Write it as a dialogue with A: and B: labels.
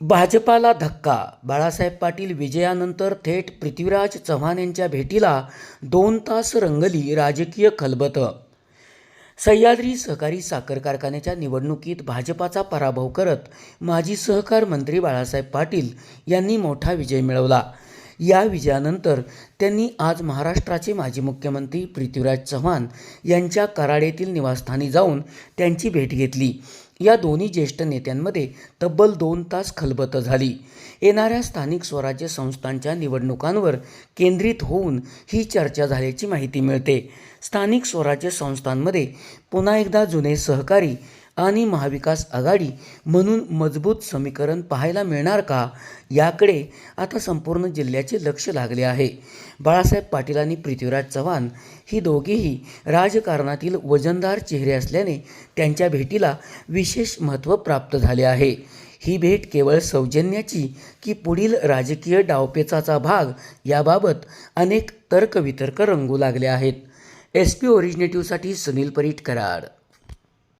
A: भाजपाला धक्का. बाळासाहेब पाटील विजयानंतर थेट पृथ्वीराज चव्हाण यांच्या भेटीला दोन तास रंगली राजकीय खलबत. सह्याद्री सहकारी साखर कारखान्याच्या निवडणुकीत भाजपाचा पराभव करत माजी सहकार मंत्री बाळासाहेब पाटील यांनी मोठा विजय मिळवला. या विजयानंतर त्यांनी आज महाराष्ट्राचे माजी मुख्यमंत्री पृथ्वीराज चव्हाण यांच्या कराड येथील निवासस्थानी जाऊन त्यांची भेट घेतली. या दोन्ही ज्येष्ठ नेत्यांमध्ये तब्बल दोन तास खलबत झाली. येणाऱ्या स्थानिक स्वराज्य संस्थांच्या निवडणुकांवर केंद्रित होऊन ही चर्चा झाल्याची माहिती मिळते. स्थानिक स्वराज्य संस्थांमध्ये पुन्हा एकदा जुने सहकारी आणि महाविकास आघाडी म्हणून मजबूत समीकरण पाहायला मिळणार का? याकडे आता संपूर्ण जिल्ह्याचे लक्ष लागले आहे. बाळासाहेब पाटील आणि पृथ्वीराज चव्हाण ही दोघेही राजकारणातील वजनदार चेहरे असल्याने त्यांच्या भेटीला विशेष महत्त्व प्राप्त झाले आहे. ही भेट केवळ सौजन्याची की पुढील राजकीय डावपेचाचा भाग याबाबत अनेक तर्कवितर्क रंगू लागले आहेत. एस पी ओरिजिनेटिव्हसाठी सुनील परीट कराड.